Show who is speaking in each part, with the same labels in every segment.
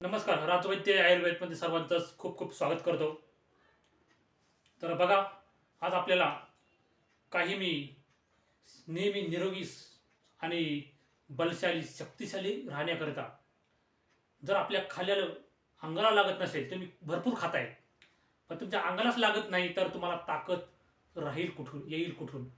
Speaker 1: नमस्कार राजवैद्य आयुर्वेदमध्ये सर्वांचं खूप खूप स्वागत करतो. तर बघा आज आपल्याला काही मी नेहमी निरोगी आणि बलशाली शक्तिशाली राहण्याकरिता जर आपल्या खाल्याला अंगाला लागत नसेल तुम्ही भरपूर खाताय. पण तुमच्या अंगालाच लागत नाही तर तुम्हाला ताकद राहील कुठून येईल कुठून?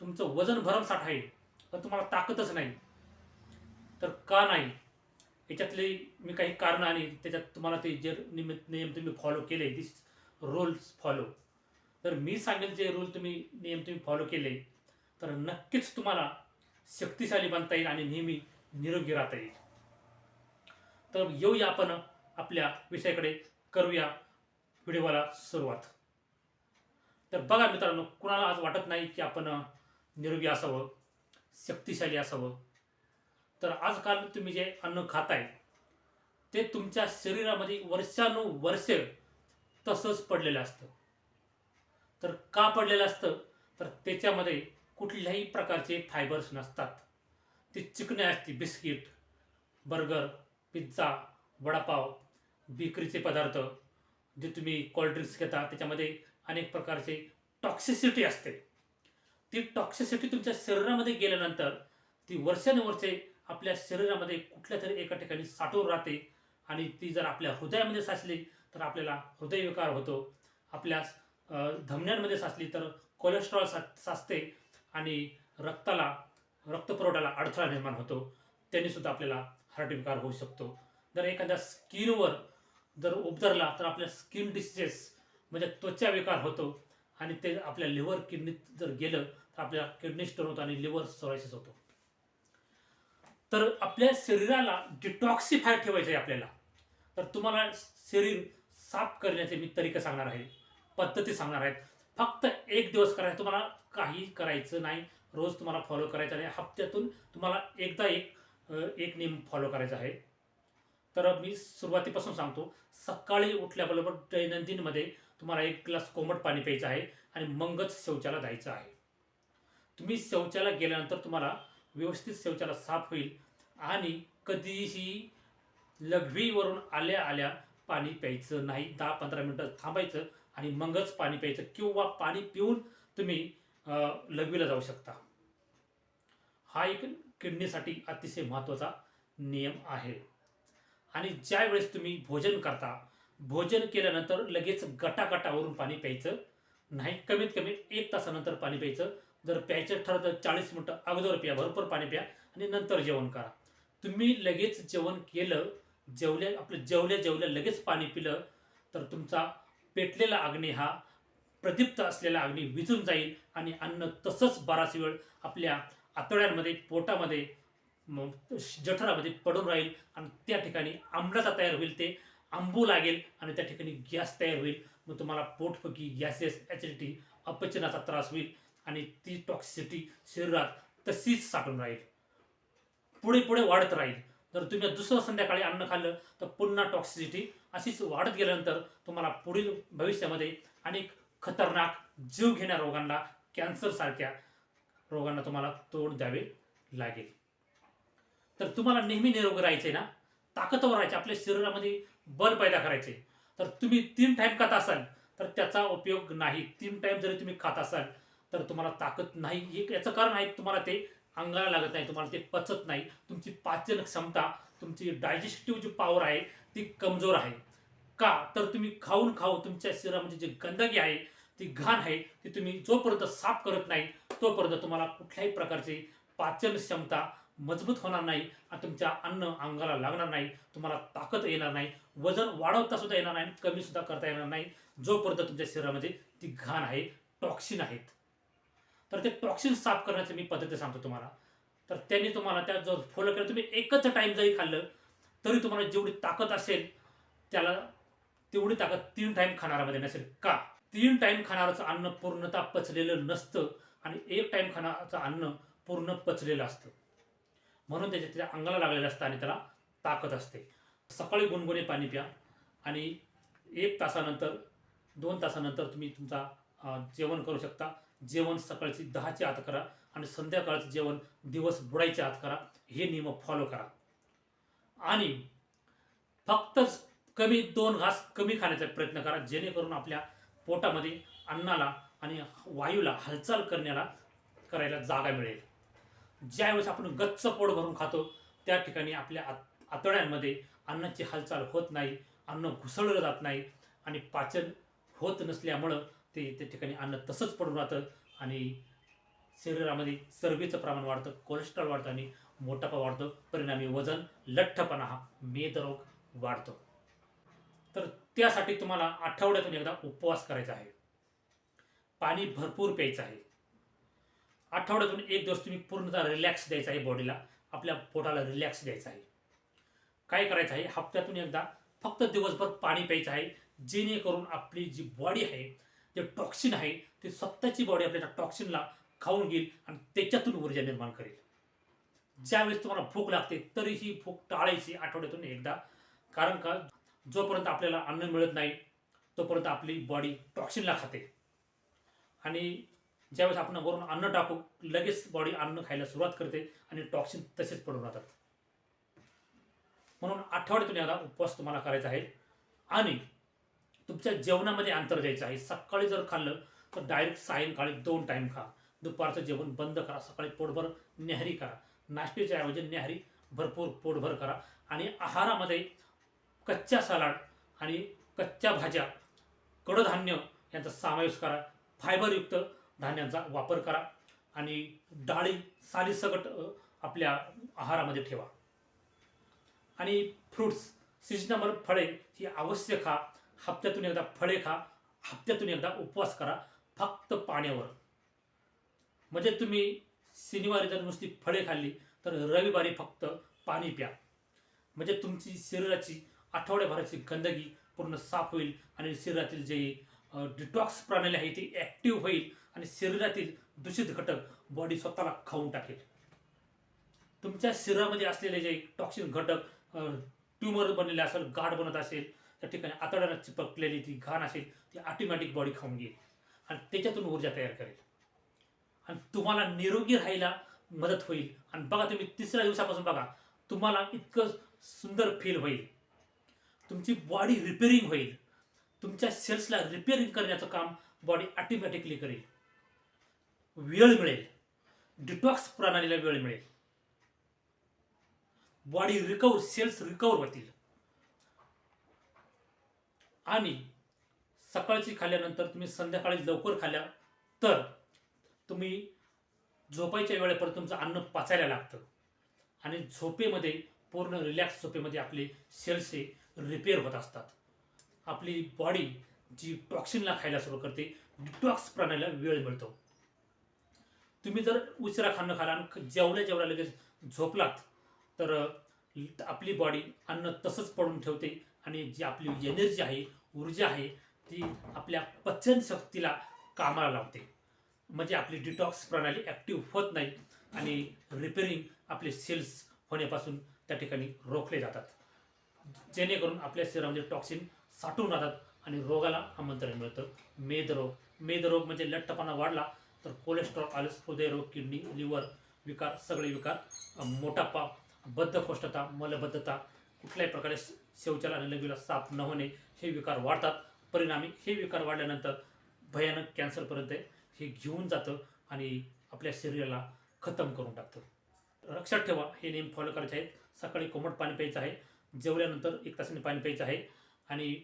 Speaker 1: तुमचं वजन भरमसाठ आहे पण तुम्हाला ताकदच नाही. तर का नाही? याच्यातले मी काही कारण आणि त्याच्यात तुम्हाला ते जे नियमित नियम तुम्ही फॉलो केले दिस रूल्स फॉलो तर मी सांगेल जे रूल तुम्ही नियम तुम्ही फॉलो केले तर नक्कीच तुम्हाला शक्तिशाली बनता येईल आणि नेहमी निरोगी राहता येईल. तर येऊया आपण आपल्या विषयाकडे करूया व्हिडिओला सुरुवात. तर बघा मित्रांनो कुणाला आज वाटत नाही की आपण निरोगी असावं शक्तिशाली असावं? तर आजकाल तुम्ही जे अन्न खाताय ते तुमच्या शरीरामध्ये वर्षानुवर्ष तसंच पडलेलं असतं. तर का पडलेलं असतं? तर त्याच्यामध्ये कुठल्याही प्रकारचे फायबर्स नसतात. ते चिकणे असते बिस्किट बर्गर पिझ्झा वडापाव बेकरीचे पदार्थ जे तुम्ही कोल्ड्रिंक्स घेता त्याच्यामध्ये अनेक प्रकारचे टॉक्सिसिटी असते. ती टॉक्सिसिटी तुमच्या शरीरामध्ये गेल्यानंतर ती वर्षानुवर्षे आपल्या शरीरामध्ये कुठल्या तरी एका ठिकाणी साठवून राहते आणि ती जर आपल्या हृदयामध्ये साचली तर आपल्याला हृदयविकार होतो. आपल्या धमन्यांमध्ये साचली तर कोलेस्ट्रॉल सा साचते आणि रक्ताला रक्तपुरवठ्याला अडथळा निर्माण होतो. त्यांनी सुद्धा आपल्याला हार्टविकार होऊ शकतो. जर एखाद्या स्किनवर जर उपदरला तर आपल्या स्किन डिसीजेस म्हणजे त्वचा विकार होतो आणि ते आपल्या लिव्हर किडनीत जर गेलं तर आपल्या किडनी स्टोन होतो आणि लिव्हर सोरायसिस होतो. तर आपल्या शरीराला डिटॉक्सिफाय ठेवायचं आहे आपल्याला. तर तुम्हाला शरीर साफ करण्याचे मी तरीके सांगणार आहे पद्धती सांगणार आहेत. फक्त एक दिवस करायचं तुम्हाला काही करायचं नाही. रोज तुम्हाला फॉलो करायचं नाही हप्त्यातून तुम्हाला एकदा एक एक नियम फॉलो करायचा आहे. तर मी सुरुवातीपासून सांगतो सकाळी उठल्याबरोबर दैनंदिनमध्ये तुम्हाला एक ग्लास कोमट पाणी प्यायचं आहे आणि मगच शौचाला जायचं आहे. तुम्ही शौचाला गेल्यानंतर तुम्हाला व्यवस्थित शौचाला साफ होईल आणि कधीही लघवीवरून आल्या आल्या पाणी प्यायचं नाही. दहा पंधरा मिनटं थांबायचं आणि मगच पाणी प्यायचं किंवा पाणी पिऊन तुम्ही लघवीला जाऊ शकता. हा एक किडनीसाठी अतिशय महत्त्वाचा नियम आहे. आणि ज्यावेळेस तुम्ही भोजन करता भोजन केल्यानंतर लगेच गटागटावरून पाणी प्यायचं नाही. कमीत कमी एक तासानंतर पाणी प्यायचं. जर प्यायचं ठरलं तर चाळीस मिनटं अगोदर प्या भरपूर पाणी प्या आणि नंतर जेवण करा. तुम्ही लगेच जेवण केलं जेवल्या आपलं जेवल्या जेवल्या लगेच पाणी पिलं तर तुमचा पेटलेला अग्नी हा प्रदीप्त असलेला अग्नी विझून जाईल आणि अन्न तसंच बराच वेळ आपल्या आतड्यांमध्ये पोटामध्ये जठरामध्ये पडून राहील आणि त्या ठिकाणी आम्लता तयार होईल ते आंबू लागेल आणि त्या ठिकाणी गॅस तयार होईल. मग तुम्हाला पोटफुगी गॅसेस ॲसिडिटी अपचनाचा त्रास होईल. आणि ती टॉक्सिसिटी शरीरात तशीच साठून राहील. पुढे पुढे वाढत राहील. जर तुम्ही दुसरं संध्याकाळी अन्न खाल्लं तर पुन्हा टॉक्सिसिटी अशीच वाढत गेल्यानंतर तुम्हाला पुढील भविष्यामध्ये अनेक खतरनाक जीव घेण्या रोगांना कॅन्सरसारख्या रोगांना तुम्हाला तोंड द्यावे लागेल. तर तुम्हाला नेहमी निरोगी राहायचे ना? ताकदवर राहायचे. आपल्या शरीरामध्ये बल पैदा करायचे तर तुम्ही तीन टाईम खात असाल तर त्याचा उपयोग नाही. तीन टाईम जरी तुम्ही खात असाल तर तुम्हाला ताकद नाही. एक याचं कारण आहे तुम्हाला ते अंगाला लागत नाही तुम्हाला ते पचत नाही. तुमची पाचन क्षमता तुमची डायजेस्टिव्ह जी पॉवर आहे ती कमजोर आहे. का? तर तुम्ही खाऊन खाऊ तुमच्या शरीरामध्ये जी गंदगी आहे ती घाण आहे ती तुम्ही जोपर्यंत साफ करत नाही तोपर्यंत तुम्हाला कुठल्याही प्रकारची पाचन क्षमता मजबूत होणार नाही आणि तुमच्या अन्न अंगाला लागणार नाही तुम्हाला ताकद येणार नाही वजन वाढवता सुद्धा येणार नाही कमी सुद्धा करता येणार नाही. जोपर्यंत तुमच्या शरीरामध्ये ती घाण आहे टॉक्सिन आहेत. तर ते टॉक्सिन साफ करण्याची मी पद्धती सांगतो तुम्हाला. तर त्यांनी तुम्हाला त्या जर फॉलो केलं तुम्ही एकच टाईम जरी खाल्लं तरी तुम्हाला जेवढी ताकद असेल त्याला तेवढी ताकद तीन टाईम खाणाऱ्यामध्ये नसेल. का? तीन टाईम खाणाराचं अन्न पूर्णतः पचलेलं नसतं आणि एक टाईम खाणाराचं अन्न पूर्ण पचलेलं असतं. म्हणून त्याच्या त्याच्या अंगाला लागलेलं असतं आणि त्याला ताकद असते. सकाळी गुणगुणे पाणी प्या आणि एक तासानंतर दोन तासानंतर तुम्ही तुमचा जेवण करू शकता. जेवण सकाळची दहाच्या आत करा आणि संध्याकाळचं जेवण दिवस बुडायच्या आत करा. हे नियम फॉलो करा. आणि फक्त कमी दोन घास कमी खाण्याचा प्रयत्न करा. जेणेकरून आपल्या पोटामध्ये अन्नाला आणि वायूला हालचाल करण्याला करायला जागा मिळेल. ज्यावेळेस आपण गच्च पोट भरून खातो त्या ठिकाणी आपल्या आत आतड्यांमध्ये अन्नाची हालचाल होत नाही अन्न घुसळलं जात नाही आणि पाचन होत नसल्यामुळं ते त्या ठिकाणी अन्न तसंच पडून राहतं आणि शरीरामध्ये चरबीचं प्रमाण वाढतं कोलेस्ट्रॉल वाढतं आणि मोठापा वाढतो. परिणामी वजन लठ्ठपणा हा मेदरोग वाढतो. तर त्यासाठी तुम्हाला आठवड्यातून एकदा उपवास करायचा आहे. पाणी भरपूर प्यायचं आहे. आठवड्यातून एक दिवस तुम्ही पूर्णतः रिलॅक्स द्यायचा आहे बॉडीला आपल्या पोटाला रिलॅक्स द्यायचा आहे. काय करायचं आहे? हप्त्यातून एकदा फक्त दिवसभर पाणी प्यायचं आहे. जेणेकरून आपली जी बॉडी आहे जे टॉक्सिन आहे ते स्वतःची बॉडी आपल्या टॉक्सिनला खाऊन घेईल आणि त्याच्यातून ऊर्जा निर्माण करेल. ज्यावेळेस तुम्हाला भूक लागते तरीही भूक टाळायची आठवड्यातून एकदा. कारण का? जोपर्यंत आपल्याला अन्न मिळत नाही तोपर्यंत आपली बॉडी टॉक्सिनला खाते. आणि ज्यावेळेस आपण वरून अन्न टाकू लगेच बॉडी अन्न खायला सुरुवात करते आणि टॉक्सिन तसेच पडून राहतात. म्हणून आठवड्यातून एकदा उपवास तुम्हाला करायचा आहे. आणि तुमच्या जेवणामध्ये अंतर द्यायचं आहे. सकाळी जर खाल्लं तर डायरेक्ट सायंकाळी दोन टाईम खा. दुपारचं जेवण बंद करा. सकाळी पोटभर न्याहारी करा. नाश्त्याच्या ऐवजी न्याहारी भरपूर पोटभर करा. आणि आहारामध्ये कच्च्या सलाड आणि कच्च्या भाज्या कडधान्य यांचा समावेश करा. फायबरयुक्त धान्यांचा वापर करा. आणि डाळी सालीसकट आपल्या आहारामध्ये ठेवा. आणि फ्रुट्स सिजनबल फळे ही अवश्य खा. हप्त्यातून एकदा फळे खा हप्त्यातून एकदा उपवास करा फक्त पाण्यावर. म्हणजे तुम्ही शनिवारी जर नुसती फळे खाल्ली तर रविवारी फक्त पाणी प्या. म्हणजे तुमची शरीराची आठवड्याभराची गंदगी पूर्ण साफ होईल आणि शरीरातील जे डिटॉक्स प्रणाली आहे ती ॲक्टिव्ह होईल आणि शरीरातील दूषित घटक बॉडी स्वतःला खाऊन टाकेल. तुमच्या शरीरामध्ये असलेले जे टॉक्सिन घटक ट्यूमर बनलेले असेल गाठ बनत असेल त्या ठिकाणी आतड्याला चिपकलेली ती घाण असेल ती ऑटोमॅटिक बॉडी खाऊन घेईल. आणि त्याच्यातून ऊर्जा तयार करेल. आणि तुम्हाला निरोगी राहायला मदत होईल. आणि बघा तुम्ही तिसऱ्या दिवसापासून बघा तुम्हाला इतकं सुंदर फील होईल. तुमची बॉडी रिपेअरिंग होईल. तुमच्या सेल्सला रिपेअरिंग करण्याचं काम बॉडी ऑटोमॅटिकली करेल. वेळ मिळेल. डिटॉक्स प्रणालीला वेळ मिळेल. बॉडी रिकवर सेल्स रिकवर होतील. आणि सकाळची खाल्ल्यानंतर तुम्ही संध्याकाळी लवकर खाल्ल्या तर तुम्ही झोपायच्या वेळेपर्यंत तुमचं अन्न पचायला लागतं. आणि झोपेमध्ये पूर्ण रिलॅक्स झोपेमध्ये आपले सेल्स हे रिपेअर होत असतात. आपली बॉडी जी टॉक्सिनला खायला सुरू करते डिटॉक्स प्रणालीला वेळ मिळतो. तुम्ही जर उशिरा खाणं खाला आणि जेवल्या जेवल्या लगेच झोपलात तर आपली बॉडी अन्न तसंच पडून ठेवते आणि जी आपली एनर्जी आहे ऊर्जा आहे ती आपल्या पचन शक्तीला कामाला लावते. म्हणजे आपली डिटॉक्स प्रणाली ॲक्टिव्ह होत नाही आणि रिपेरिंग आपले सेल्स होण्यापासून त्या ठिकाणी रोखले जातात. जेणेकरून आपल्या शरीरामध्ये टॉक्सिन साठून राहतात आणि रोगाला आमंत्रण मिळतं. मेदरोग मेदरोग म्हणजे लठ्ठपणा वाढला तर कोलेस्ट्रॉल आलस हृदयरोग किडनी लिव्हर विकार सगळे विकार मोटापा मोठापा बद्धकोष्ठता मलबद्धता कुठल्याही प्रकारे शौचाला आणि लघवीला साफ न होणे हे विकार वाढतात. परिणामी हे विकार वाढल्यानंतर भयानक कॅन्सरपर्यंत हे घेऊन जातं आणि आपल्या शरीराला खतम करून टाकतं. लक्षात ठेवा हे नेम फॉलो करायचे आहेत. सकाळी कोमट पाणी प्यायचं आहे. जेवल्यानंतर एक तासाने पाणी प्यायचं आहे. आणि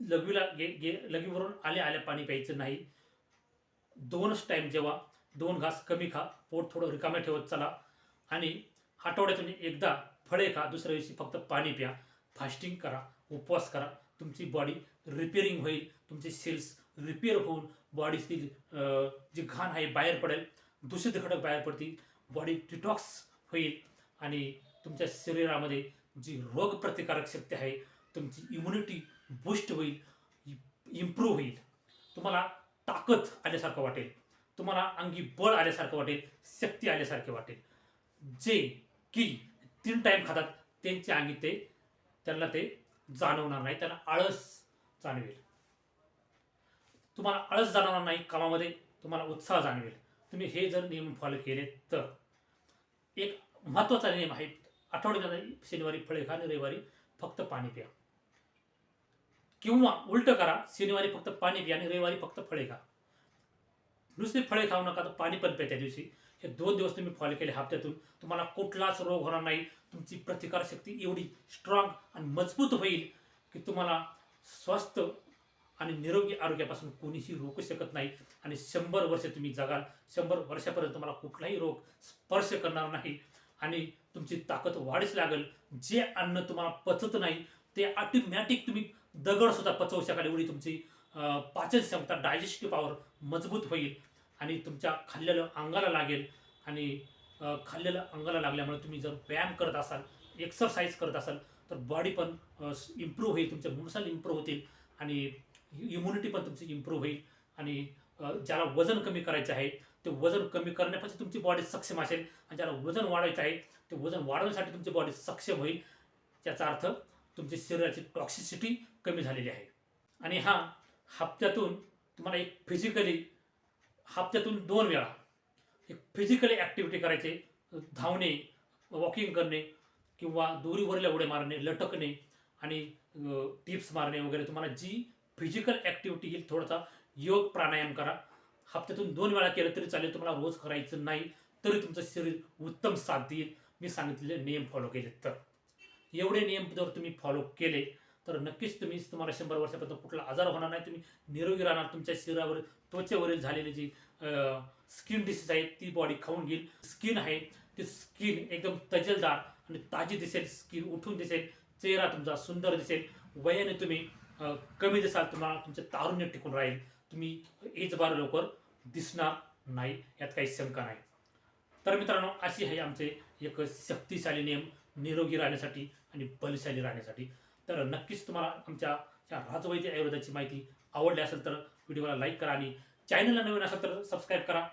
Speaker 1: लघवीला गे गे लघवीवरून आल्या आल्या पाणी प्यायचं नाही. दोनच टाईम जेव्हा दोन घास कमी खा. पोट थोडं रिकामे ठेवत चला. आणि आठवड्यातून एकदा फळे खा दुसऱ्या दिवशी फक्त पाणी प्या फास्टिंग करा उपवास करा. तुमची बॉडी रिपेअरिंग होईल तुमचे सेल्स रिपेअर होऊन बॉडीतील जी घाण आहे बाहेर पडेल दूषित घटक बाहेर पडतील बॉडी डिटॉक्स होईल आणि तुमच्या शरीरामध्ये जी रोगप्रतिकारक शक्ती आहे तुमची इम्युनिटी बूस्ट होईल इम्प्रूव्ह होईल. तुम्हाला ताकद आल्यासारखं वाटेल तुम्हाला अंगी बळ आल्यासारखं वाटेल शक्ती आल्यासारखे वाटेल. जे की तीन टाइम खातात. त्यांच्या अंगी ते त्यांना ते जाणवणार नाही. त्यांना आळस जाणवेल. तुम्हाला आळस जाणवणार नाही कामामध्ये तुम्हाला उत्साह जाणवेल. तुम्ही हे जर नियम फॉलो केले तर. एक महत्त्वाचा नियम आहे आठवड्याला शनिवारी फळे खा आणि रविवारी फक्त पाणी प्या. किंवा उलट करा शनिवारी फक्त पाणी प्या आणि रविवारी फक्त फळे खा. नुसते फळे खाऊ नका तर पाणी पण प्या त्या दिवशी. हे दोन दिवस तुम्ही फॉलो केले हप्त्यातून. तुम्हाला कुठलाच रोग होणार नाही. तुमची प्रतिकारशक्ती एवढी स्ट्रॉंग आणि मजबूत होईल की तुम्हाला स्वस्थ आणि निरोगी आरोग्यापासून कोणीही रोखू शकत नाही. आणि शंभर वर्ष तुम्ही जगाल. शंभर वर्षापर्यंत तुम्हाला कुठलाही रोग स्पर्श करणार नाही. आणि तुमची ताकद वाढीस लागेल. जे अन्न तुम्हाला पचत नाही ते ऑटोमॅटिक तुम्ही दगड सुद्धा पचवू शकाल. एवढी तुमची पाचन क्षमता डायजेस्टिव्ह पॉवर मजबूत होईल. आणि तुमच्या खाल्लेलं अंगाला लागेल. आणि खाल्लेलं अंगाला लागल्यामुळे तुम्ही जर व्यायाम करत असाल एक्सरसाइज करत असाल तर बॉडी पण इम्प्रूव्ह होईल तुमचे मुसल इम्प्रूव्ह होतील आणि इम्युनिटी पण तुमची इम्प्रूव्ह होईल. आणि ज्याला वजन कमी करायचं आहे ते वजन कमी करण्यापासून तुमची बॉडी सक्षम असेल. आणि ज्याला वजन वाढवायचं आहे ते वजन वाढवण्यासाठी तुमची बॉडी सक्षम होईल. याचा अर्थ तुमच्या शरीराची टॉक्सिसिटी कमी झालेली आहे. आणि हा हप्त्यातून तुम्हाला एक फिजिकली हप्त्यातून दोन वेळा एक फिजिकली ॲक्टिव्हिटी करायचे धावणे वॉकिंग करणे किंवा दोरीवरल्या उड्या मारणे लटकणे आणि टिप्स मारणे वगैरे. तुम्हाला जी फिजिकल ॲक्टिव्हिटी येईल थोडासा योग प्राणायाम करा. हप्त्यातून दोन वेळा केलं तरी चालेल तुम्हाला रोज करायचं नाही तरी तुमचं शरीर उत्तम साथ देईल मी सांगितलेले नियम फॉलो केले तर. एवढे नियम जर तुम्ही फॉलो केले तर नक्कीच तुम्ही तुम्हाला शंभर वर्षापर्यंत कुठला आजार होणार नाही. तुम्ही निरोगी राहणार. तुमच्या शरीरावर त्वचेवरील झालेली जी स्किन डिसीज आहे ती बॉडी खाऊन घेईल. स्किन आहे ती स्किन एकदम तजेलदार आणि ताजी दिसेल. स्किन उठून दिसेल चेहरा तुमचा सुंदर दिसेल. वयाने तुम्ही कमी दिसाल तुम्हाला तुमचं तारुण्य टिकून राहील. तुम्ही एज बार लवकर दिसणार नाही यात काही शंका नाही. तर मित्रांनो अशी आहे आमचे एक शक्तिशाली नियम. निरोगी राहण्यासाठी आणि बलशाली राहण्यासाठी. तर नक्कीच तुम्हाला आमच्या या राजवैद्य आयुर्वेदाची माहिती आवडली असेल तर व्हिडिओला लाईक करा आणि चॅनलला नवीन असेल तर सबस्क्राईब करा.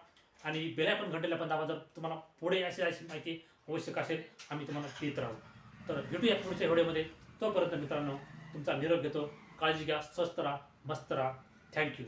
Speaker 1: आणि बेलायपण घंटेला पण दाबा जर तुम्हाला पुढे अशी अशी माहिती आवश्यक असेल आम्ही तुम्हाला देत राहू. तर भेटूया पुढच्या व्हिडिओमध्ये. तोपर्यंत मित्रांनो तुमचा निरोप घेतो. काळजी घ्या स्वस्त राहा मस्त राहा. थँक्यू